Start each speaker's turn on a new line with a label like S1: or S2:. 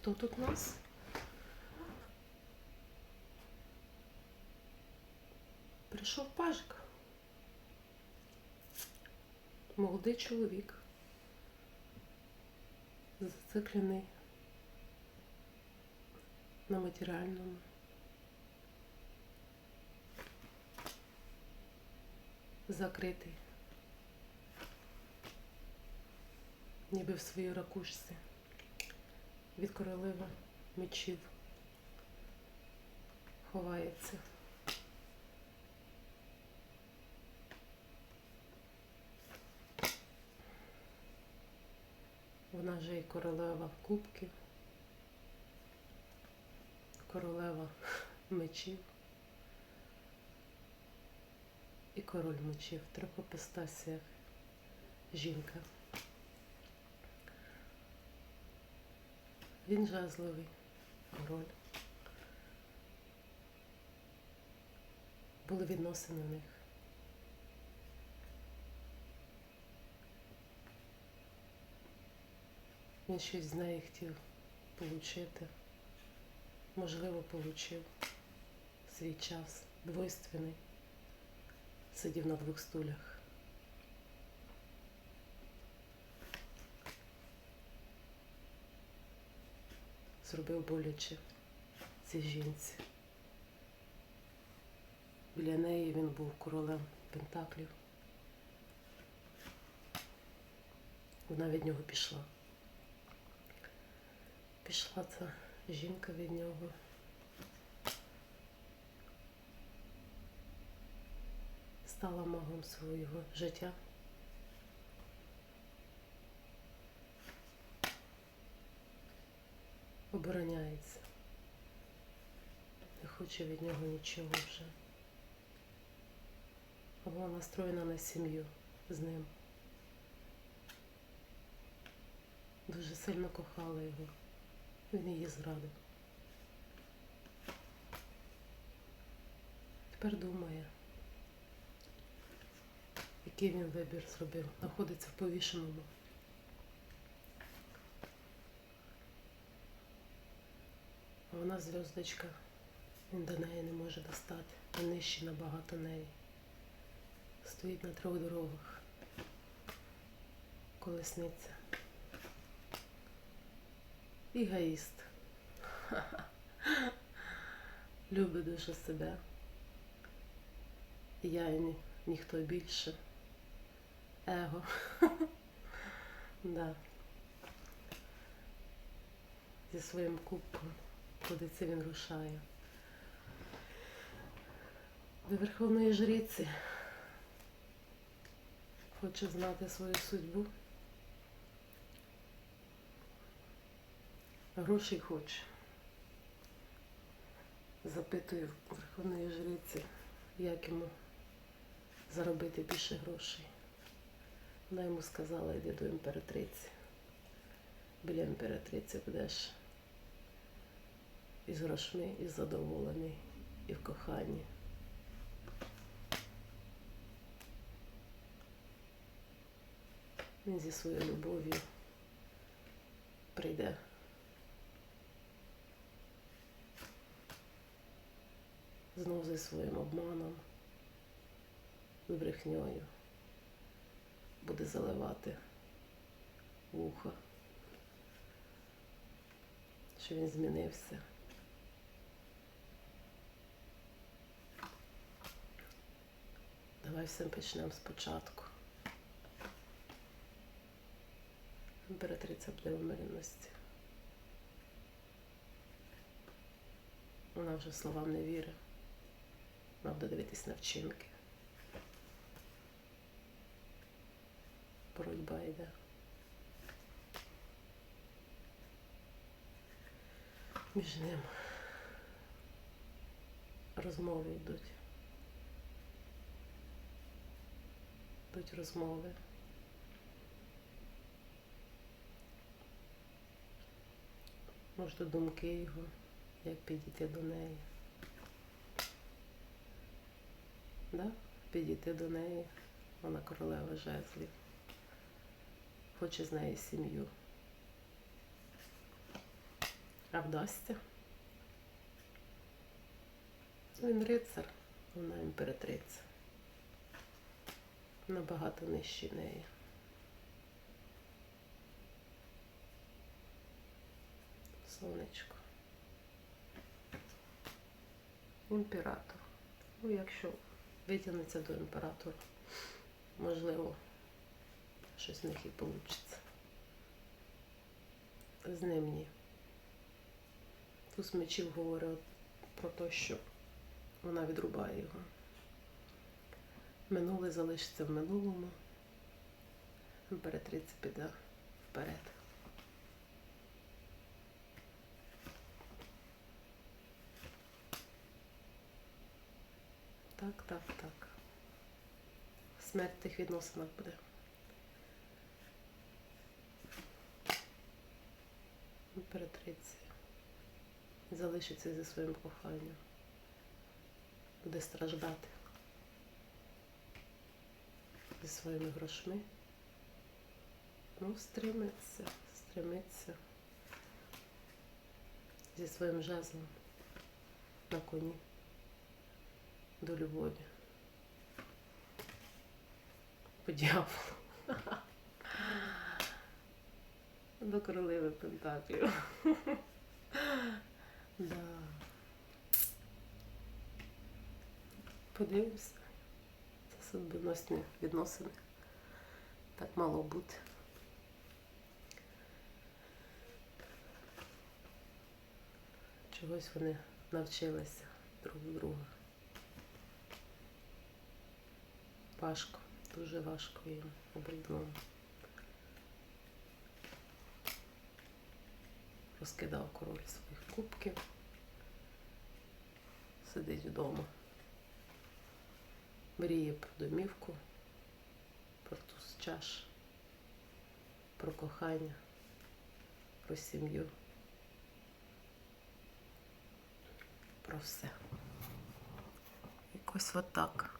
S1: Хто тут у нас? Прийшов пажик. Молодий чоловік. Зациклений на матеріальному. Закритий. Ніби в своїй ракушці від королеви мечів ховається. Вона же і королева кубків, королева мечів і король мечів. В трьох іпостасіях жінка. Він жезловий король. Були відносини в них. Він щось з неї хотів отримати. Можливо, отримав свій час. Двойственний. Сидів на двох стулях. Зробив боляче цій жінці. Біля неї він був королем Пентаклів. Вона від нього пішла. Пішла ця жінка від нього. Стала магом свого життя. Обороняється. Не хоче від нього нічого вже. А була настроєна на сім'ю з ним. Дуже сильно кохала його. Він її зрадив. Тепер думає, який він вибір зробив. Знаходиться в повішеному. Вона зв'яздочка. Він до неї не може достати. Він нижчий набагато неї. Стоїть на трьох дорогах. Колесниця. Егоїст. Любить дуже себе. Я і ні, ніхто більше. Его. да. Зі своїм кубком. Куди це він рушає. До Верховної Жриці. Хоче знати свою судьбу. Грошей хоче. Запитую Верховної Жриці, як йому заробити більше грошей. Вона йому сказала, йди до імператриці. Біля імператриці будеш і грошми, і задоволений, і в коханні. Він зі своєю любов'ю прийде. Знов зі своїм обманом, брехньою буде заливати вуха, що він змінився. Давай все почнемо спочатку. Імператриця буде в. Вона вже словам не вірить. Вона буде дивитись на вчинки. Боротьба йде. Між ним розмови йдуть. Йдуть розмови. Може, думки його, як підійти до неї. Да? Підійти до неї. Вона королева жезлів. Хоче з неї сім'ю. А вдасться. Він рицар, вона імператриця. Набагато нижче неї. Сонечко. Імператор. Ну, якщо витягнеться до імператора, можливо, щось в них і вийде. З ним ні. Туз мечів говорить про те, що вона відрубає його. Минуле залишиться в минулому. Імператриця піде вперед. Так, так, так. Смерть тих відносинах буде. Імператриця. Залишиться зі своїм коханням. Буде страждати зі своїми грошми. Ну, стримиться, стремиться зі своїм жезлом на коні до любові. По дьяволу. До королеви Пентаклів. Да. Подивимося. Судьбоносні відносини. Так мало бути. Чогось вони навчилися друг у друга. Важко, дуже важко їм обидвом. Розкидав король своїх кубків. Сидить вдома. Мріє про домівку, про туз чаш, про кохання, про сім'ю, про все. Якось отак.